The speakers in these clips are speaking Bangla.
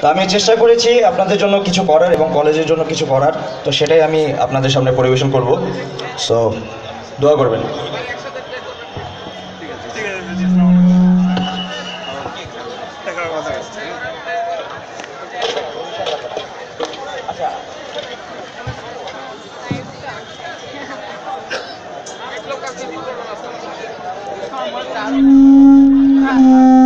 তো আমি চেষ্টা করেছি আপনাদের জন্য কিছু করার এবং কলেজের জন্য কিছু করার। তো সেটাই আমি আপনাদের সামনে পরিবেশন করব। সো দোয়া করবেন। কানটা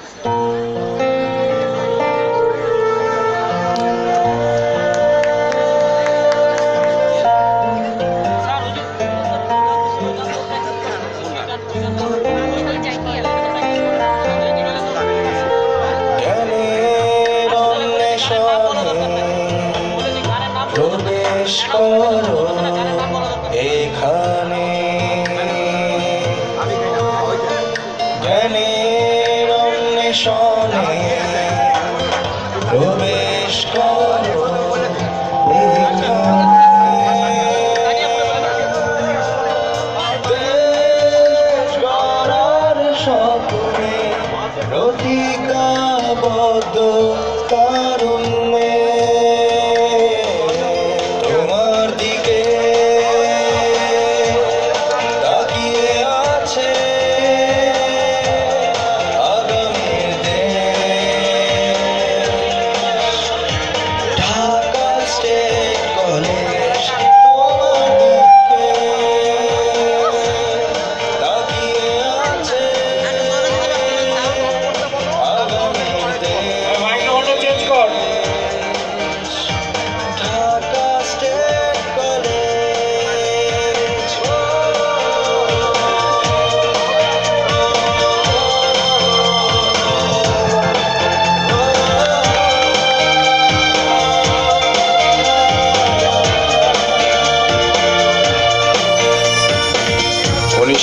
এখানে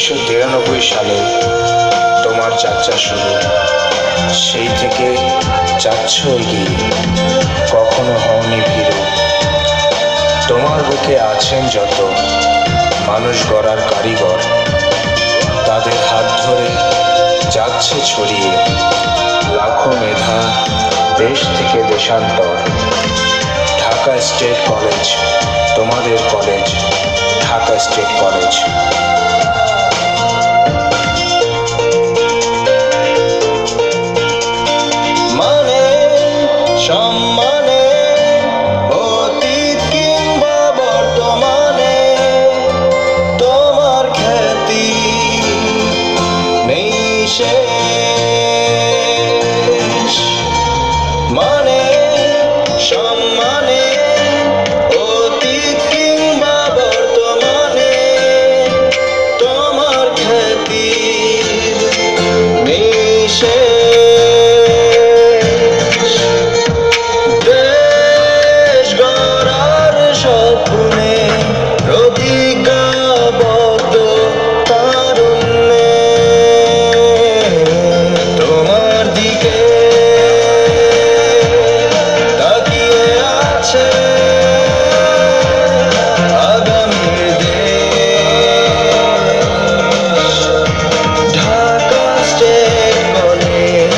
উনিশশো তিরানব্বই সালে তোমার যাত্রা শুরু। সেই থেকে যাচ্ছ এগিয়ে কখনো হওনি ভিড়। তোমার বুকে আছেন যত মানুষ গড়ার কারিগর, তাদের হাত ধরে যাচ্ছে ছড়িয়ে লাখো মেধা দেশ থেকে দেশান্তর। ঢাকা স্টেট কলেজ, তোমাদের college, Dhaka state college. you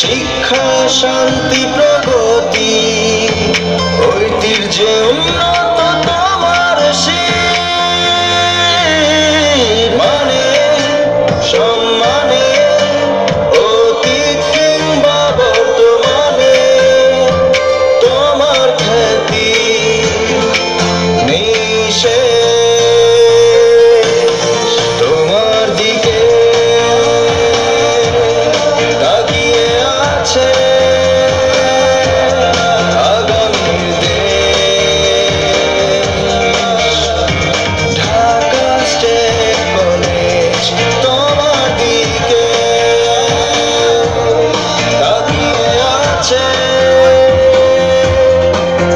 শিক্ষা শান্তি প্রগতি ঐতিহ্যে উন্নতি।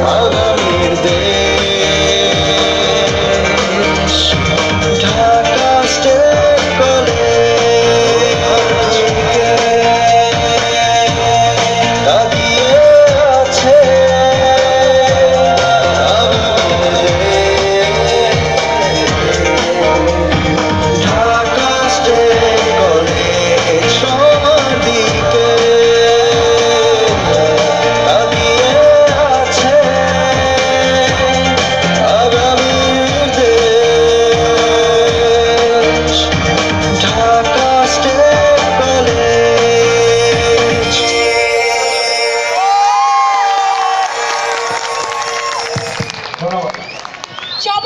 I'll Mother.